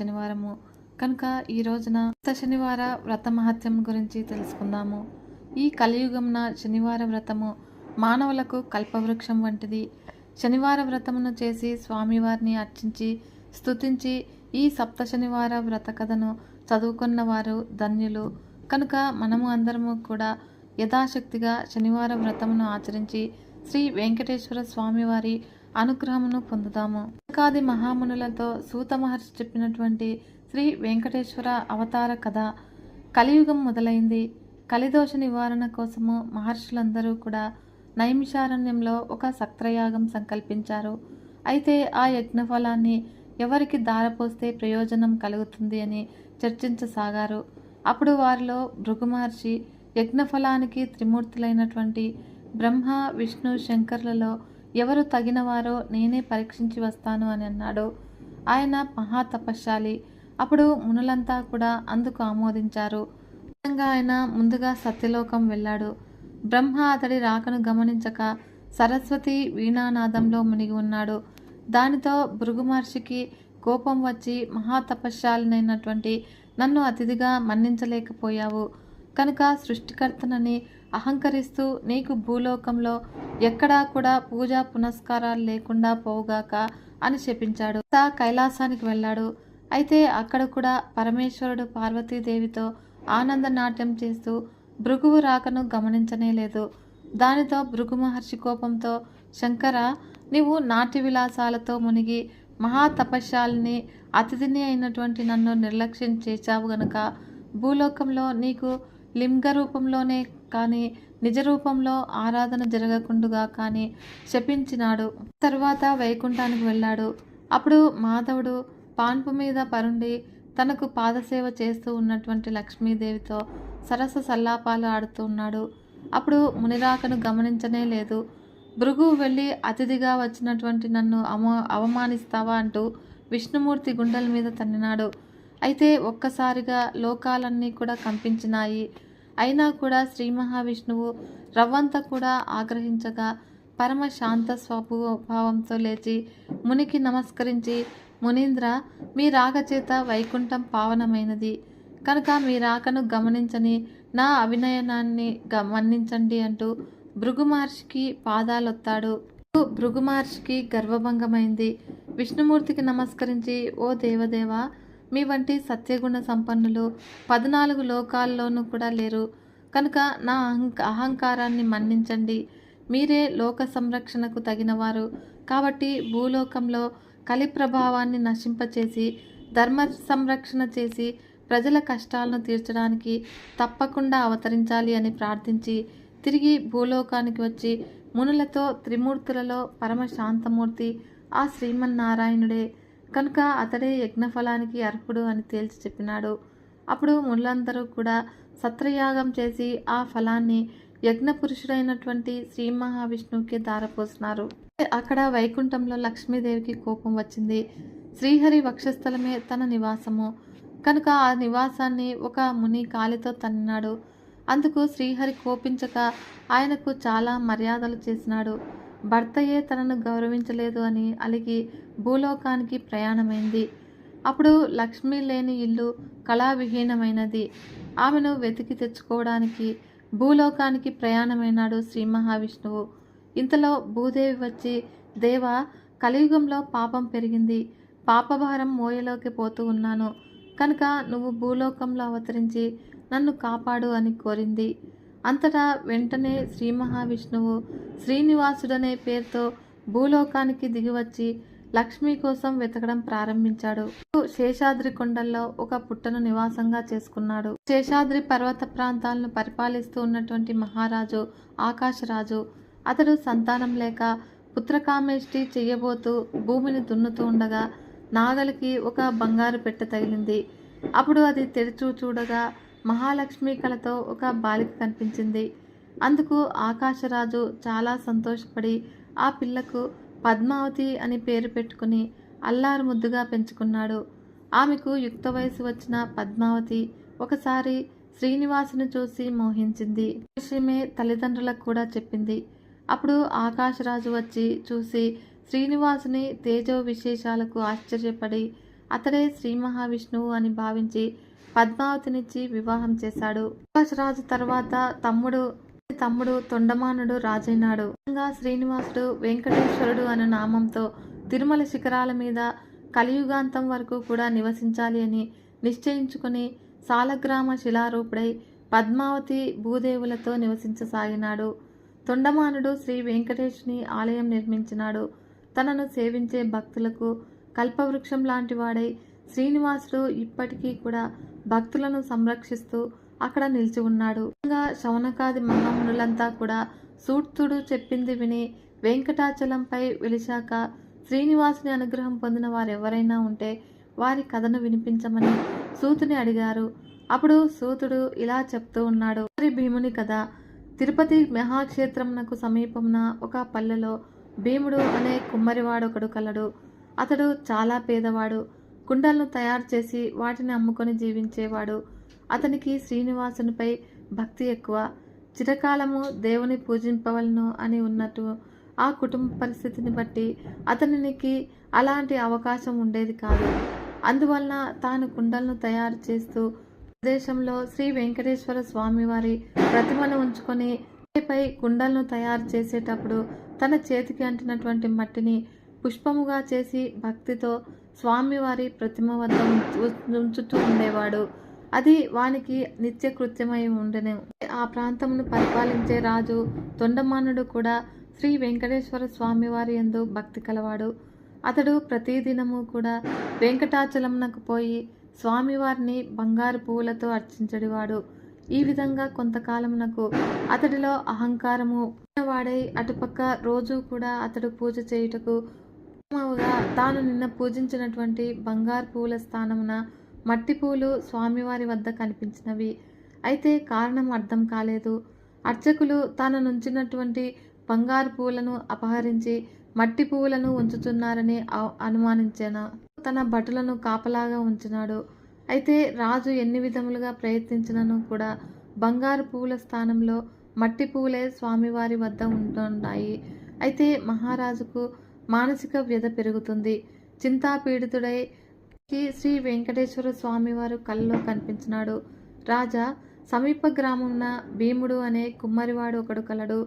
శనివారము. కనుక ఈ రోజున సప్త శనివార వ్రత మహత్యం గురించి తెలుసుకుందాము. ఈ కలియుగంన శనివార వ్రతము మానవులకు కల్పవృక్షం వంటిది. శనివార వ్రతమును చేసి స్వామివారిని అర్చించి స్తుతించి ఈ సప్త శనివార వ్రత కథను చదువుకున్న వారు ధన్యులు. కనుక మనము అందరము కూడా యథాశక్తిగా శనివార వ్రతమును ఆచరించి శ్రీ వెంకటేశ్వర స్వామివారి అనుగ్రహమును పొందుదాము. కాది మహామునులతో సూత మహర్షి చెప్పినటువంటి శ్రీ వెంకటేశ్వర అవతార కథ కలియుగం మొదలైంది. కలిదోష నివారణ కోసము మహర్షులందరూ కూడా నైమిషారణ్యంలో ఒక సక్రయాగం సంకల్పించారు. అయితే ఆ యజ్ఞఫలాన్ని ఎవరికి దారపోస్తే ప్రయోజనం కలుగుతుంది అని చర్చించసాగారు. అప్పుడు వారిలో భృగు మహర్షి యజ్ఞఫలానికి త్రిమూర్తులైనటువంటి బ్రహ్మ విష్ణు శంకర్లలో ఎవరు తగినవారో నేనే పరీక్షించి వస్తాను అని అన్నాడు. ఆయన మహా తపశ్శాలి అప్పుడు మునులంతా కూడా అందుకు ఆమోదించారు. నిజంగా ఆయన ముందుగా సత్యలోకం వెళ్ళాడు. బ్రహ్మ అతడి రాకను గమనించక సరస్వతి వీణానాదంలో మునిగి ఉన్నాడు. దానితో భృగు మహర్షికి కోపం వచ్చి మహాతపశ్శాలినైనటువంటి నన్ను అతిథిగా మన్నించలేకపోయావు. కనుక సృష్టికర్తనని అహంకరిస్తూ నీకు భూలోకంలో ఎక్కడా కూడా పూజా పునస్కారాలు లేకుండా పోవుగాక అని శపించాడు తా కైలాసానికి వెళ్ళాడు. అయితే అక్కడ కూడా పరమేశ్వరుడు పార్వతీదేవితో ఆనంద నాట్యం చేస్తూ భృగువు రాకను గమనించనే లేదు. దానితో భృగు మహర్షి కోపంతో శంకర నీవు నాట్య విలాసాలతో మునిగి మహా తపశ్శాలిని అతిథిని అయినటువంటి నన్ను నిర్లక్ష్యం చేశావు గనుక భూలోకంలో నీకు లింగ రూపంలోనే కానీ నిజ రూపంలో ఆరాధన జరగకుండుగా కానీ శపించినాడు. తర్వాత వైకుంఠానికి వెళ్ళాడు. అప్పుడు మాధవుడు పాన్పు మీద పరుండి తనకు పాదసేవ చేస్తూ ఉన్నటువంటి లక్ష్మీదేవితో సరస సల్లాపాలు ఆడుతూ ఉన్నాడు. అప్పుడు మునిరాకను గమనించనే లేదు. భృగు వెళ్ళి అతిథిగా వచ్చినటువంటి నన్ను అమ అవమానిస్తావా అంటూ విష్ణుమూర్తి గుండెల మీద తన్నినాడు. అయితే ఒక్కసారిగా లోకాలన్నీ కూడా కంపించినాయి. అయినా కూడా శ్రీ మహావిష్ణువు రవ్వంత కూడా ఆగ్రహించగా పరమ శాంత స్వభావంతో లేచి మునికి నమస్కరించి మునీంద్ర మీ రాగచేత వైకుంఠం పావనమైనది. కనుక మీ రాకను గమనించని నా అభినయనాన్ని గ మన్నించండి అంటూ భృగు మహర్షికి పాదాలొత్తాడు. భృగు మహర్షికి గర్వభంగమైంది. విష్ణుమూర్తికి నమస్కరించి ఓ దేవదేవా మీ వంటి సత్యగుణ సంపన్నులు పద్నాలుగు లోకాల్లోనూ కూడా లేరు. కనుక నా అహంక అహంకారాన్ని మన్నించండి. మీరే లోక సంరక్షణకు తగినవారు. కాబట్టి భూలోకంలో కలి ప్రభావాన్ని నశింపచేసి ధర్మ సంరక్షణ చేసి ప్రజల కష్టాలను తీర్చడానికి తప్పకుండా అవతరించాలి అని ప్రార్థించి తిరిగి భూలోకానికి వచ్చి మునులతో త్రిమూర్తులలో పరమ శాంతమూర్తి ఆ శ్రీమన్నారాయణుడే కనుక అతడే యజ్ఞఫలానికి అర్హుడు అని తేల్చి చెప్పినాడు. అప్పుడు మునులందరూ కూడా సత్రయాగం చేసి ఆ ఫలాన్ని యజ్ఞ పురుషుడైనటువంటి శ్రీ మహావిష్ణువుకి దారపోసినారు అక్కడ వైకుంఠంలో లక్ష్మీదేవికి కోపం వచ్చింది. శ్రీహరి వక్షస్థలమే తన నివాసము. కనుక ఆ నివాసాన్ని ఒక ముని కాలితో తన్నాడు అందుకు శ్రీహరి కోపించక ఆయనకు చాలా మర్యాదలు చేసినాడు. భర్తయే తనను గౌరవించలేదు అని అలిగి భూలోకానికి ప్రయాణమైంది. అప్పుడు లక్ష్మి లేని ఇల్లు కళావిహీనమైనది. ఆమెను వెతికి తెచ్చుకోవడానికి భూలోకానికి ప్రయాణమైనాడు శ్రీ మహావిష్ణువు. ఇంతలో భూదేవి వచ్చి దేవ కలియుగంలో పాపం పెరిగింది. పాపభారం మోయలోకి పోతూ ఉన్నాను. కనుక నువ్వు భూలోకంలో అవతరించి నన్ను కాపాడు అని కోరింది. అంతటా వెంటనే శ్రీ మహావిష్ణువు శ్రీనివాసుడనే పేరుతో భూలోకానికి దిగివచ్చి లక్ష్మి కోసం వెతకడం ప్రారంభించాడు. శేషాద్రి కొండల్లో ఒక పుట్టను నివాసంగా చేసుకున్నాడు. శేషాద్రి పర్వత ప్రాంతాలను పరిపాలిస్తూ ఉన్నటువంటి మహారాజు ఆకాశరాజు అతడు సంతానం లేక పుత్రకామేష్టి చెయ్యబోతూ భూమిని దున్నుతూ ఉండగా నాగలికి ఒక బంగారు పెట్టె తగిలింది. అప్పుడు అది తెరిచూ చూడగా మహాలక్ష్మి కళతో ఒక బాలిక కనిపించింది. అందుకు ఆకాశరాజు చాలా సంతోషపడి ఆ పిల్లకు పద్మావతి అని పేరు పెట్టుకుని అల్లారు ముద్దుగా పెంచుకున్నాడు. ఆమెకు యుక్త వయసు వచ్చిన పద్మావతి ఒకసారి శ్రీనివాసుని చూసి మోహించింది. విషయమే తల్లిదండ్రులకు కూడా చెప్పింది. అప్పుడు ఆకాశరాజు వచ్చి చూసి శ్రీనివాసుని తేజో విశేషాలకు ఆశ్చర్యపడి అతడే శ్రీ మహావిష్ణువు అని భావించి పద్మావతినిచ్చి వివాహం చేశాడు. రాజు తర్వాత తమ్ముడు తమ్ముడు తొండమానుడు రాజైనాడు. శ్రీనివాసుడు వెంకటేశ్వరుడు అనే నామంతో తిరుమల శిఖరాల మీద కలియుగాంతం వరకు కూడా నివసించాలి అని నిశ్చయించుకుని సాలగ్రామ శిలారూపుడై పద్మావతి భూదేవులతో నివసించసాగినాడు. తొండమానుడు శ్రీ వెంకటేష్ని ఆలయం నిర్మించినాడు. తనను సేవించే భక్తులకు కల్పవృక్షం లాంటి వాడై శ్రీనివాసుడు ఇప్పటికీ కూడా భక్తులను సంరక్షిస్తూ అక్కడ నిలిచి ఉన్నాడు. ఇంకా శవనకాది మహామునులంతా కూడా సూక్తుడు చెప్పింది విని వెంకటాచలంపై వెలిశాక శ్రీనివాసుని అనుగ్రహం పొందిన వారెవరైనా ఉంటే వారి కథను వినిపించమని సూతుని అడిగారు. అప్పుడు సూతుడు ఇలా చెప్తూ ఉన్నాడు. "మరి భీముని కథ తిరుపతి మహాక్షేత్రమునకు సమీపమున ఒక పల్లెలో భీముడు అనే కుమ్మరివాడొకడు కలడు. అతడు చాలా పేదవాడు. కుండలను తయారు చేసి వాటిని అమ్ముకొని జీవించేవాడు. అతనికి శ్రీనివాసునిపై భక్తి ఎక్కువ. చిరకాలము దేవుని పూజింపవలను అని ఉన్నట్టు ఆ కుటుంబ పరిస్థితిని బట్టి అతనికి అలాంటి అవకాశం ఉండేది కాదు. అందువలన తాను కుండలను తయారు చేస్తూ ప్రదేశంలో శ్రీ వెంకటేశ్వర స్వామివారి ప్రతిమను ఉంచుకొని పై కుండలను తయారు చేసేటప్పుడు తన చేతికి అంటినటువంటి మట్టిని పుష్పముగా చేసి భక్తితో స్వామివారి ప్రతిమ వద్ద ఉంచుతూ ఉండేవాడు. అది వానికి నిత్య కృత్యమై ఉండనే. ఆ ప్రాంతమును పరిపాలించే రాజు తొండమానుడు కూడా శ్రీ వెంకటేశ్వర స్వామివారి యందు భక్తి కలవాడు. అతడు ప్రతిదినము కూడా వెంకటాచలమునకు పోయి స్వామివారిని బంగారు పువ్వులతో అర్చించడివాడు. ఈ విధంగా కొంతకాలమునకు అతడిలో అహంకారము వాడై అటుపక్క రోజు కూడా అతడు పూజ చేయుటకు మామూలుగా తాను నిన్న పూజించినటువంటి బంగారు పువ్వుల స్థానమున మట్టి పూలు స్వామివారి వద్ద కనిపించినవి. అయితే కారణం అర్థం కాలేదు. అర్చకులు తాను నుంచినటువంటి బంగారు పువ్వులను అపహరించి మట్టి పువ్వులను ఉంచుతున్నారని అ- అనుమానించాను. తన భటులను కాపలాగా ఉంచినాడు. అయితే రాజు ఎన్ని విధములుగా ప్రయత్నించినను కూడా బంగారు పువ్వుల స్థానంలో మట్టి పువ్వులే స్వామివారి వద్ద ఉంటున్నాయి అయితే మహారాజుకు మానసిక వ్యధ పెరుగుతుంది. చింతాపీడితుడై శ్రీ వెంకటేశ్వర స్వామివారు కళ్ళలో కనిపించినాడు. రాజా సమీప గ్రామంన భీముడు అనే కుమ్మరివాడు ఒకడు కలడు.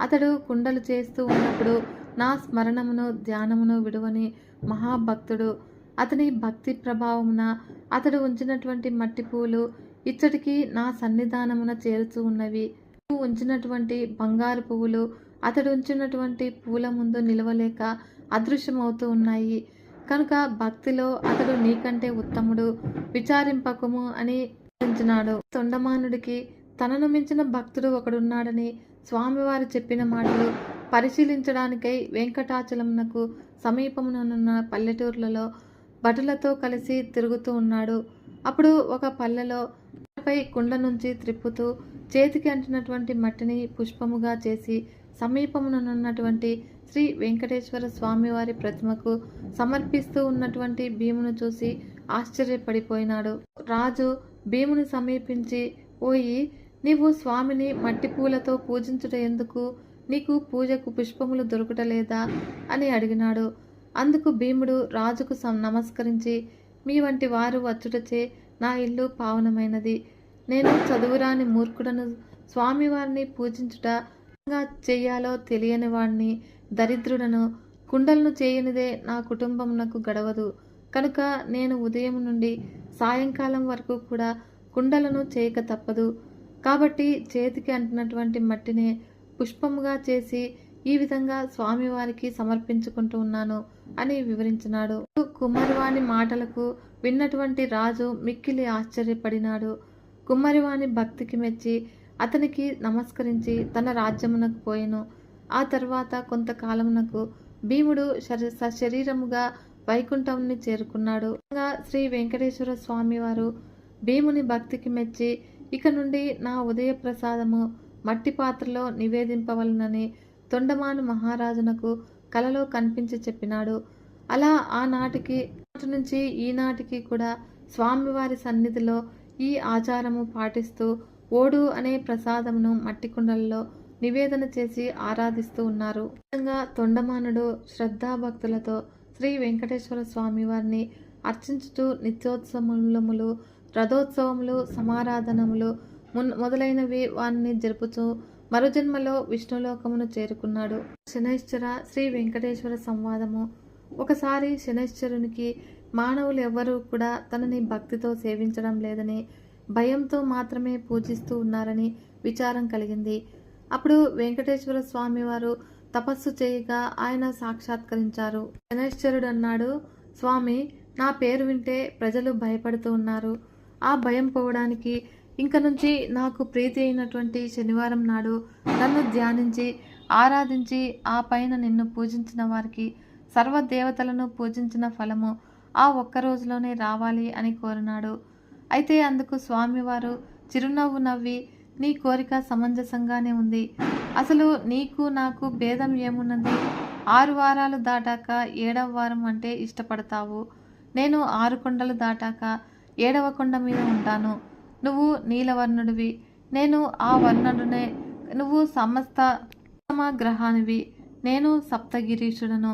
అతడు కుండలు చేస్తూ ఉన్నప్పుడు నా స్మరణమును ధ్యానమును విడువని మహాభక్తుడు. అతని భక్తి ప్రభావమున అతడు ఉంచినటువంటి మట్టి పూలు ఇచ్చటికి నా సన్నిధానమున చేరుతూ ఉన్నవి. నువ్వు ఉంచినటువంటి బంగారు పువ్వులు అతడు ఉంచినటువంటి పూల ముందు నిలవలేక అదృశ్యమవుతూ ఉన్నాయి. కనుక భక్తిలో అతడు నీకంటే ఉత్తముడు విచారింపకము అని వివరించినాడు తొండమానుడికి తనను మించిన భక్తుడు ఒకడున్నాడని స్వామివారు చెప్పిన మాటలు పరిశీలించడానికై వెంకటాచలమునకు సమీపమునున్న పల్లెటూర్లలో భటులతో కలిసి తిరుగుతూ ఉన్నాడు. అప్పుడు ఒక పల్లెలో పై కుండ నుంచి త్రిప్పుతూ చేతికి అంటినటువంటి మట్టిని పుష్పముగా చేసి సమీపముననున్నటువంటి శ్రీ వెంకటేశ్వర స్వామివారి ప్రతిమకు సమర్పిస్తూ ఉన్నటువంటి భీమును చూసి ఆశ్చర్యపడిపోయినాడు. రాజు భీముని సమీపించి పోయి నీవు స్వామిని మట్టి పూలతో పూజించుట ఎందుకు? నీకు పూజకు పుష్పములు దొరకటలేదా? అని అడిగినాడు. అందుకు భీముడు రాజుకు సం- నమస్కరించి మీ వంటి వారు వచ్చుటచే నా ఇల్లు పావనమైనది. నేను చదువురాని మూర్ఖుడను స్వామివారిని పూజించుట చేయాలో చెయ్యాలో తెలియని వాణ్ణి దరిద్రుడను కుండలను చేయనిదే నా కుటుంబమునకు గడవదు. కనుక నేను ఉదయం నుండి సాయంకాలం వరకు కూడా కుండలను చేయక తప్పదు. కాబట్టి చేతికి అంటినటువంటి మట్టినే పుష్పముగా చేసి ఈ విధంగా స్వామివారికి సమర్పించుకుంటూ ఉన్నాను అని వివరించినాడు. కుమ్మరివాణి మాటలకు విన్నటువంటి రాజు మిక్కిలి ఆశ్చర్యపడినాడు. కుమ్మరివాణి భక్తికి మెచ్చి అతనికి నమస్కరించి తన రాజ్యమునకు పోయెను. ఆ తర్వాత కొంతకాలమునకు భీముడు సశరీరముగా వైకుంఠంని చేరుకున్నాడు. ఇంకా శ్రీ వెంకటేశ్వర స్వామి వారు భీముని భక్తికి మెచ్చి ఇక నుండి నా ఉదయ ప్రసాదము మట్టి పాత్రలో నివేదింపవలనని తొండమాను మహారాజునకు కలలో కనిపించి చెప్పినాడు. అలా ఆనాటికి నాటి నుంచి ఈనాటికి కూడా స్వామివారి సన్నిధిలో ఈ ఆచారము పాటిస్తూ ఓడు అనే ప్రసాదమును మట్టి కుండలలో నివేదన చేసి ఆరాధిస్తూ ఉన్నారు. తొండమానుడు శ్రద్ధాభక్తులతో శ్రీ వెంకటేశ్వర స్వామి వారిని అర్చించుతూ నిత్యోత్సవములములు రథోత్సవములు సమారాధనములు మున్ మొదలైనవి వారిని జరుపుతూ మరుజన్మలో విష్ణులోకమును చేరుకున్నాడు. శనైశ్వర శ్రీ వెంకటేశ్వర సంవాదము. ఒకసారి శనైశ్వరునికి మానవులు ఎవ్వరూ కూడా తనని భక్తితో సేవించడం లేదని భయంతో మాత్రమే పూజిస్తూ ఉన్నారని విచారం కలిగింది. అప్పుడు వెంకటేశ్వర స్వామి వారు తపస్సు చేయగా ఆయన సాక్షాత్కరించారు. శనైశ్వరుడు అన్నాడు స్వామి నా పేరు వింటే ప్రజలు భయపడుతూ ఉన్నారు. ఆ భయం పోవడానికి ఇంక నుంచి నాకు ప్రీతి అయినటువంటి శనివారం నాడు నన్ను ధ్యానించి ఆరాధించి ఆ పైన నిన్ను పూజించిన వారికి సర్వ దేవతలను పూజించిన ఫలము ఆ ఒక్క రోజులోనే రావాలి అని కోరినాడు. అయితే అందుకు స్వామివారు చిరునవ్వు నవ్వి నీ కోరిక సమంజసంగానే ఉంది. అసలు నీకు నాకు భేదం ఏమున్నది? ఆరు వారాలు దాటాక ఏడవ వారం అంటే ఇష్టపడతావు. నేను ఆరు కొండలు దాటాక ఏడవ కొండ మీద ఉంటాను. నువ్వు నీలవర్ణుడివి. నేను ఆ వర్ణుడునే. నువ్వు సమస్త గ్రహానివి. నేను సప్తగిరీషుడను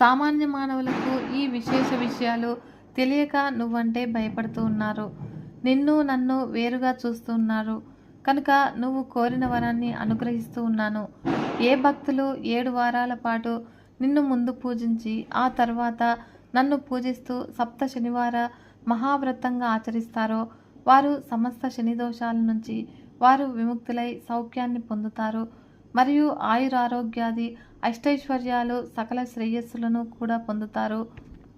సామాన్య మానవులకు ఈ విశేష విషయాలు తెలియక నువ్వంటే భయపడుతూ ఉన్నారు. నిన్ను నన్ను వేరుగా చూస్తూ ఉన్నారు కనుక నువ్వు కోరిన వరాన్ని అనుగ్రహిస్తూ ఉన్నాను. ఏ భక్తులు ఏడు వారాల పాటు నిన్ను ముందు పూజించి ఆ తర్వాత నన్ను పూజిస్తూ సప్త శనివార మహావ్రతంగా ఆచరిస్తారో వారు సమస్త శని దోషాల నుంచి వారు విముక్తులై సౌఖ్యాన్ని పొందుతారు. మరియు ఆయురారోగ్యాది అష్టైశ్వర్యాలు సకల శ్రేయస్సులను కూడా పొందుతారు.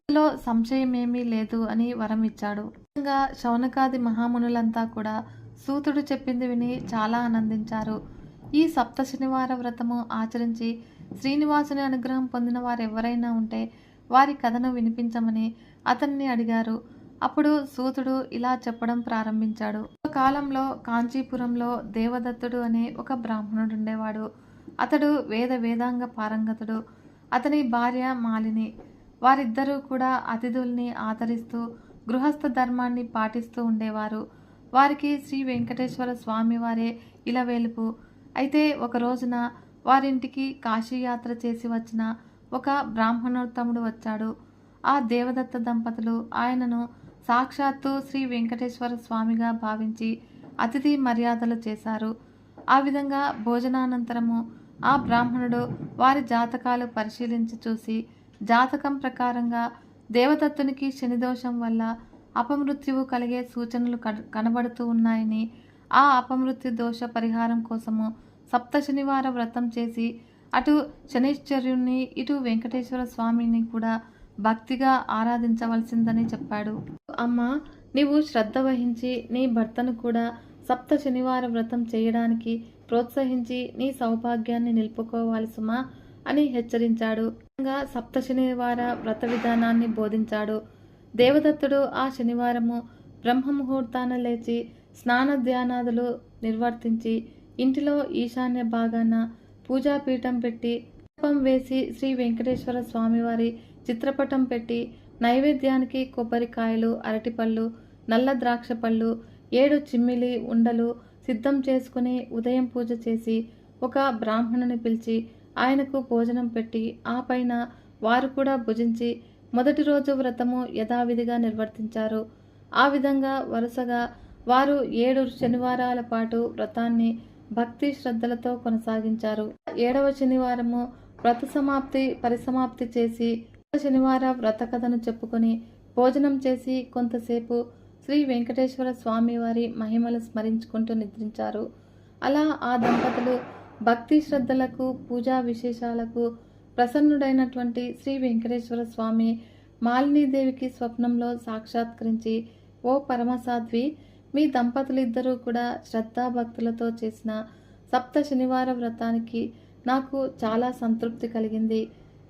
ఇందులో సంశయమేమీ లేదు అని వరం ఇచ్చాడు. ముఖ్యంగా శౌనకాది మహామునులంతా కూడా సూతుడు చెప్పింది విని చాలా ఆనందించారు. ఈ సప్త శనివార వ్రతము ఆచరించి శ్రీనివాసుని అనుగ్రహం పొందిన వారు ఎవరైనా ఉంటే వారి కథను వినిపించమని అతన్ని అడిగారు. అప్పుడు సూతుడు ఇలా చెప్పడం ప్రారంభించాడు. ఒక కాలంలో కాంచీపురంలో దేవదత్తుడు అనే ఒక బ్రాహ్మణుడు ఉండేవాడు అతడు వేద వేదాంగ పారంగతుడు. అతని భార్య మాలిని. వారిద్దరూ కూడా అతిథుల్ని ఆదరిస్తూ గృహస్థ ధర్మాన్ని పాటిస్తూ ఉండేవారు. వారికి శ్రీ వెంకటేశ్వర స్వామి వారే ఇలవేలుపు. అయితే ఒక రోజున వారింటికి కాశీయాత్ర చేసి వచ్చిన ఒక బ్రాహ్మణోత్తముడు వచ్చాడు. ఆ దేవదత్త దంపతులు ఆయనను సాక్షాత్తు శ్రీ వెంకటేశ్వర స్వామిగా భావించి అతిథి మర్యాదలు చేశారు. ఆ విధంగా భోజనానంతరము ఆ బ్రాహ్మణుడు వారి జాతకాలు పరిశీలించి చూసి జాతకం ప్రకారంగా దేవదత్తునికి శనిదోషం వల్ల అపమృత్యువు కలిగే సూచనలు కన- కనబడుతూ ఉన్నాయని ఆ అపమృత్యు దోష పరిహారం కోసము సప్త శనివార వ్రతం చేసి అటు శనిశ్చర్యుణ్ణి ఇటు వెంకటేశ్వర స్వామిని కూడా భక్తిగా ఆరాధించవలసిందని చెప్పాడు. అమ్మ నీవు శ్రద్ధ వహించి నీ భర్తను కూడా సప్త శనివార వ్రతం చేయడానికి ప్రోత్సహించి నీ సౌభాగ్యాన్ని నిలుపుకోవాలి సుమా అని హెచ్చరించాడు. ఇంకా సప్త శనివార వ్రత విధానాన్ని బోధించాడు. దేవదత్తుడు ఆ శనివారము బ్రహ్మ ముహూర్తాన లేచి స్నాన ధ్యానాదులు నిర్వర్తించి ఇంటిలో ఈశాన్య భాగాన పూజాపీఠం పెట్టి దీపం వేసి శ్రీ వెంకటేశ్వర స్వామివారి చిత్రపటం పెట్టి నైవేద్యానికి కొబ్బరికాయలు అరటిపళ్ళు నల్ల ద్రాక్ష పళ్ళు ఏడు చిమ్మిలి ఉండలు సిద్ధం చేసుకుని ఉదయం పూజ చేసి ఒక బ్రాహ్మణుని పిలిచి ఆయనకు భోజనం పెట్టి ఆ పైన వారు కూడా భుజించి మొదటి రోజు వ్రతము యథావిధిగా నిర్వర్తించారు. ఆ విధంగా వరుసగా వారు ఏడు శనివారాల పాటు వ్రతాన్ని భక్తి శ్రద్ధలతో కొనసాగించారు. ఏడవ శనివారము వ్రత సమాప్తి పరిసమాప్తి చేసి శనివార వ్రత కథను చెప్పుకొని భోజనం చేసి కొంతసేపు శ్రీ వెంకటేశ్వర స్వామివారి మహిమలు స్మరించుకుంటూ నిద్రించారు. అలా ఆ దంపతులు భక్తి శ్రద్ధలకు పూజా విశేషాలకు ప్రసన్నుడైనటువంటి శ్రీ వెంకటేశ్వర స్వామి మాలినీదేవికి స్వప్నంలో సాక్షాత్కరించి ఓ పరమసాధ్వి మీ దంపతులిద్దరూ కూడా శ్రద్ధాభక్తులతో చేసిన సప్త శనివార వ్రతానికి నాకు చాలా సంతృప్తి కలిగింది.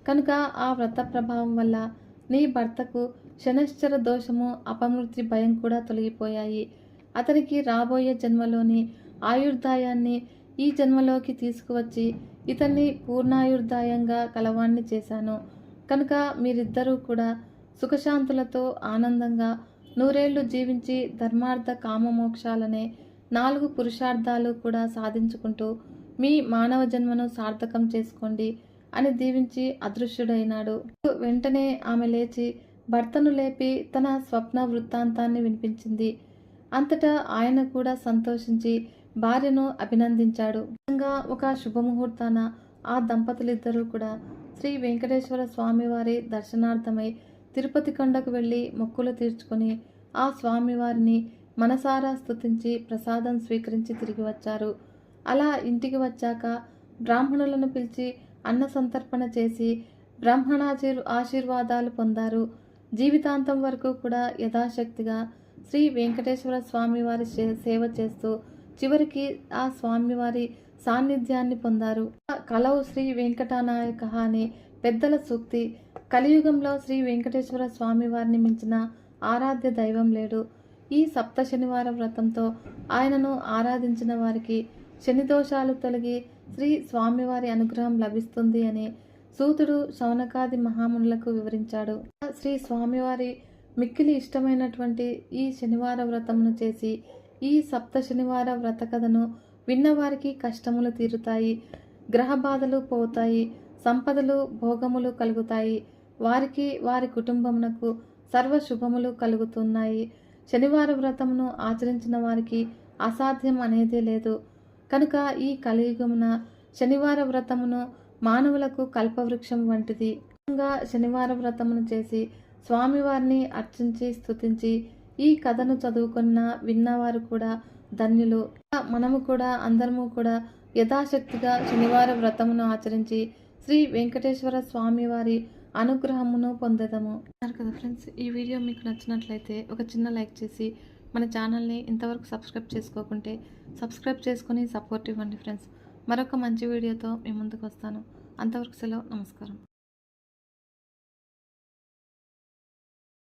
కనుక ఆ వ్రత ప్రభావం వల్ల నీ భర్తకు శనశ్చర దోషము అపమృతి భయం కూడా తొలగిపోయాయి. అతనికి రాబోయే జన్మలోని ఆయుర్దాయాన్ని ఈ జన్మలోకి తీసుకువచ్చి ఇతన్ని పూర్ణాయుర్దాయంగా కలవాణ్ణి చేశాను. కనుక మీరిద్దరూ కూడా సుఖశాంతులతో ఆనందంగా నూరేళ్ళు జీవించి ధర్మార్థ కామమోక్షాలనే నాలుగు పురుషార్థాలు కూడా సాధించుకుంటూ మీ మానవ జన్మను సార్థకం చేసుకోండి అని దీవించి అదృశ్యుడైనాడు. వెంటనే ఆమె లేచి భర్తను లేపి తన స్వప్న వృత్తాంతాన్ని వినిపించింది. అంతటా ఆయన కూడా సంతోషించి భార్యను అభినందించాడు. నిజంగా ఒక శుభముహూర్తాన ఆ దంపతులిద్దరూ కూడా శ్రీ వెంకటేశ్వర స్వామివారి దర్శనార్థమై తిరుపతి కొండకు వెళ్ళి మొక్కులు తీర్చుకొని ఆ స్వామివారిని మనసారా స్థుతించి ప్రసాదం స్వీకరించి తిరిగి వచ్చారు. అలా ఇంటికి వచ్చాక బ్రాహ్మణులను పిలిచి అన్న సంతర్పణ చేసి బ్రాహ్మణాచి ఆశీర్వాదాలు పొందారు. జీవితాంతం వరకు కూడా యథాశక్తిగా శ్రీ వెంకటేశ్వర స్వామివారి సే- సేవ చేస్తూ చివరికి ఆ స్వామివారి సాన్నిధ్యాన్ని పొందారు. కలవు శ్రీ వెంకటనాయక అనే పెద్దల సూక్తి. కలియుగంలో శ్రీ వెంకటేశ్వర స్వామివారిని మించిన ఆరాధ్య దైవం లేడు. ఈ సప్త శనివార వ్రతంతో ఆయనను ఆరాధించిన వారికి శని దోషాలు తొలగి శ్రీ స్వామివారి అనుగ్రహం లభిస్తుంది అని సూతుడు శౌనకాది మహామునులకు వివరించాడు. శ్రీ స్వామివారి మిక్కిలి ఇష్టమైనటువంటి ఈ శనివార వ్రతమును చేసి ఈ సప్త శనివార వ్రత కథను విన్నవారికి కష్టములు తీరుతాయి గ్రహ బాధలు పోతాయి సంపదలు భోగములు కలుగుతాయి. వారికి వారి కుటుంబమునకు సర్వ శుభములు కలుగుతున్నాయి. శనివార వ్రతమును ఆచరించిన వారికి అసాధ్యం అనేది లేదు. కనుక ఈ కలియుగమున శనివార వ్రతమును మానవులకు కల్పవృక్షం వంటిది. ముఖ్యంగా శనివార వ్రతమును చేసి స్వామివారిని అర్చించి స్తుతించి ఈ కథను చదువుకున్న విన్నవారు కూడా ధన్యులు. మనము కూడా అందరము కూడా యథాశక్తిగా శనివార వ్రతమును ఆచరించి శ్రీ వెంకటేశ్వర స్వామి వారి అనుగ్రహమును పొందదము. అన్నారు కదా ఫ్రెండ్స్ ఈ వీడియో మీకు నచ్చినట్లయితే ఒక చిన్న లైక్ చేసి మన ఛానల్ని ఇంతవరకు సబ్స్క్రైబ్ చేసుకోకుంటే సబ్స్క్రైబ్ చేసుకొని సపోర్ట్ ఇవ్వండి ఫ్రెండ్స్. మరొక మంచి వీడియోతో మీ ముందుకు వస్తాను. అంతవరకు సెలవు నమస్కారం.